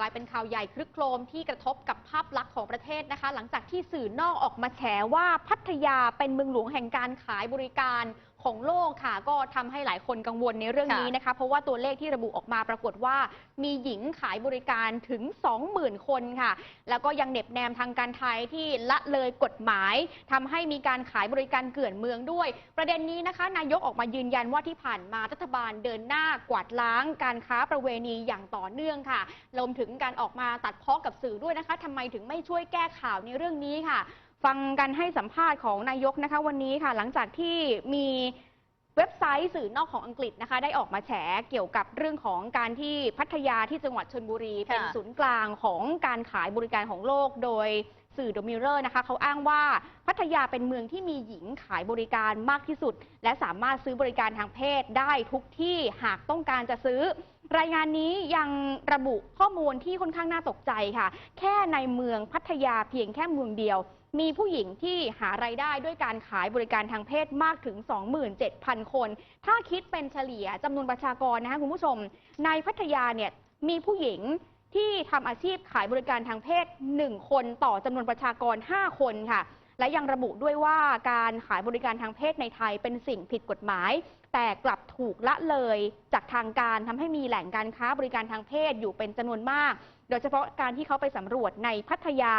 กลายเป็นข่าวใหญ่คลึกโครมที่กระทบกับภาพลักษณ์ของประเทศนะคะ หลังจากที่สื่อนอกออกมาแฉว่าพัทยาเป็นเมืองหลวงแห่งการขายบริการ ของโลกค่ะ ก็ทำให้หลายคนกังวลในเรื่องนี้นะคะ เพราะว่าตัวเลขที่ระบุออกมาปรากฏว่า มีหญิงขายบริการถึง 20,000 คนค่ะ แล้วก็ยังเหน็บแนมทางการไทยที่ละเลยกฎหมายทำให้มีการขายบริการเกลื่อนเมืองด้วย ประเด็นนี้นะคะ นายกออกมายืนยันว่าที่ผ่านมารัฐบาลเดินหน้ากวาดล้างการค้าประเวณีอย่างต่อเนื่องค่ะรวมถึงการออกมาตัดเพ้อกับสื่อด้วยนะคะทำไมถึงไม่ช่วยแก้ข่าวในเรื่องนี้ค่ะ ฟังกันให้สัมภาษณ์ของนายกนะคะวันนี้ค่ะ หลังจากที่มีเว็บไซต์สื่อนอกของอังกฤษนะคะ ได้ออกมาแฉเกี่ยวกับเรื่องของการที่พัทยาที่จังหวัดชนบุรี เป็นศูนย์กลางของการขายบริการของโลกโดยสื่อ The Mirror นะคะเขาอ้างว่าพัทยาเป็นเมืองที่มีหญิงขายบริการมากที่สุด และสามารถซื้อบริการทางเพศได้ทุกที่หากต้องการจะซื้อ รายงานนี้ยังระบุข้อมูลที่ค่อนข้างน่าตกใจค่ะ แค่ในเมืองพัทยาเพียงแค่เมืองเดียว มีผู้หญิงที่หารายได้ด้วยการขายบริการทางเพศมากถึง 27,000 คน ถ้าคิดเป็นเฉลี่ยจำนวนประชากรนะคะคุณผู้ชม ในพัทยาเนี่ยมีผู้หญิงที่ทำอาชีพขายบริการทางเพศ 1 คนต่อจำนวนประชากร 5 คนค่ะ และยังระบุด้วยว่าการขายบริการทางเพศในไทยเป็นสิ่งผิดกฎหมาย แต่กลับถูกละเลยจากทางการทำให้มีแหล่งการค้าบริการทางเพศอยู่เป็นจำนวนมาก โดยเฉพาะการที่เขาไปสำรวจในพัทยา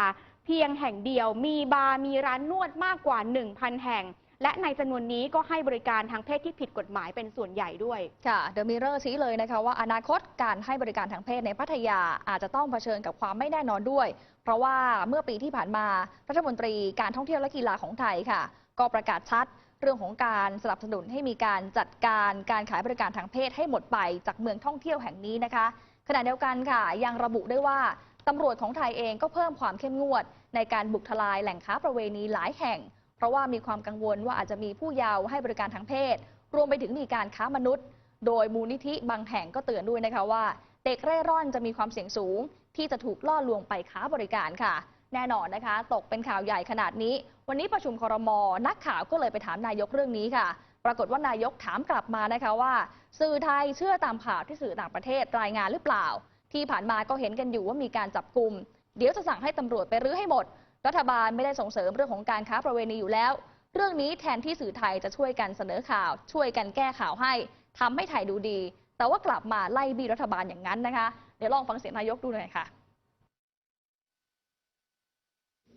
เพียงแห่งเดียวมีบาร์มีร้านนวดมากกว่า 1,000 แห่ง และในจำนวนนี้ก็ให้บริการทางเพศที่ผิดกฎหมายเป็นส่วนใหญ่ด้วย ค่ะเดอะมิเรอร์ชี้เลยนะคะว่าอนาคตการให้บริการทางเพศในพัทยาอาจจะต้องเผชิญกับความไม่แน่นอนด้วย เพราะว่าเมื่อปีที่ผ่านมารัฐมนตรีการท่องเที่ยวและกีฬาของไทยค่ะ ก็ประกาศชัดเรื่องของการสนับสนุนให้มีการจัดการการขายบริการทางเพศให้หมดไปจากเมืองท่องเที่ยวแห่งนี้นะคะ ขณะเดียวกันค่ะ ยังระบุได้วยว่า ตำรวจของไทยเองก็เพิ่มความเข้มงวด ในการบุกทลายแหล่งค้าประเวณีหลายแห่ง เพราะว่ามีความกังวลว่าอาจจะมีผู้เยาว์ให้บริการทางเพศ รวมไปถึงมีการค้ามนุษย์ โดยมูลนิธิบางแห่งก็เตือนด้วยนะคะว่า เด็กเร่ร่อนจะมีความเสี่ยงสูง ที่จะถูกล่อลวงไปค้าบริการค่ะ แน่นอนนะคะ ตกเป็นข่าวใหญ่ขนาดนี้ วันนี้ประชุมครม นักข่าวก็เลยไปถามนายกเรื่องนี้ค่ะ ปรากฏว่านายกถามกลับมานะคะว่า สื่อไทยเชื่อตามข่าวที่สื่อต่างประเทศรายงานหรือเปล่า ที่ผ่านมาก็เห็นกันอยู่ว่ามีการจับกลุ่ม เดี๋ยวจะสั่งให้ตำรวจไปรื้อให้หมด รัฐบาลไม่ได้ส่งเสริมเรื่องของการค้าประเวณีอยู่แล้ว เรื่องนี้แทนที่สื่อไทยจะช่วยกันเสนอข่าว ช่วยกันแก้ข่าวให้ทำให้ไทยดูดี แต่ว่ากลับมาไล่บี้รัฐบาลอย่างนั้นนะคะ เดี๋ยวลองฟังเสียงนายกดูหน่อยค่ะ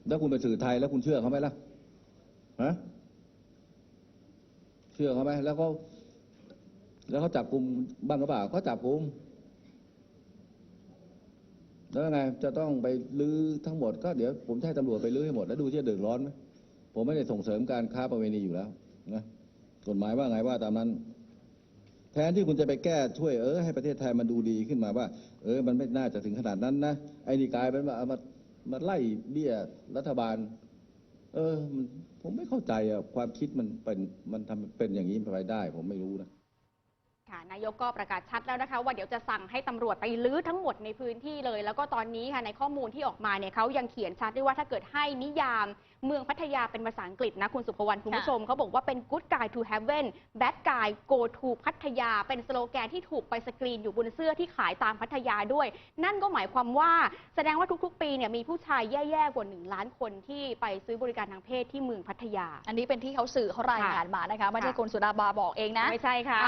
แล้วคุณเป็นสื่อไทยแล้วคุณเชื่อเขาไหมล่ะฮะเชื่อเขาไหมแล้วเขาแล้วเขาจับกลุ่มบ้างหรือเปล่าเขาจับกลุ่ม แล้วไงจะต้องไปลื้อทั้งหมดก็เดี๋ยวผมให้ตำรวจไปลื้อให้หมดแล้วดูที่จะเดือดร้อนไหมผมไม่ได้ส่งเสริมการค้าประเวณีอยู่แล้วนะกฎหมายว่าไงว่าตามนั้น แทนที่คุณจะไปแก้ช่วยเออให้ประเทศไทยมันดูดีขึ้นมาว่า เออ มันไม่น่าจะถึงขนาดนั้นนะไอ้นี่กลายเป็นว่ามามาไล่เบี้ยรัฐบาล เออผมไม่เข้าใจอะความคิดมันเป็นมันทำเป็นอย่างนี้ไปได้ ผมไม่รู้นะ ค่ะนายกก็ประกาศชัดแล้วนะคะ ว่าเดี๋ยวจะสั่งให้ตำรวจไปลื้อทั้งหมดในพื้นที่เลย แล้วก็ตอนนี้ค่ะในข้อมูลที่ออกมาเนี่ยเขายังเขียนชัดด้วยว่าถ้าเกิดให้นิยามเมืองพัทยาเป็นภาษาอังกฤษนะคุณสุภวรรณคุณผู้ชมเขาบอกว่าเป็น good guy to heaven bad guy go to พัทยา เป็นสโลแกนที่ถูกไปสกรีนอยู่บนเสื้อที่ขายตามพัทยาด้วย นั่นก็หมายความว่าแสดงว่าทุกๆ ปีเนี่ยมีผู้ชายแย่ๆกว่าหนึ่งล้านคนที่ไปซื้อบริการทางเพศที่เมืองพัทยา อันนี้เป็นที่เขาสื่อเขารายงานมานะคะไม่ใช่ค่ะคุณสุดาบาบอกเองนะ ไม่ใช่ค่ะ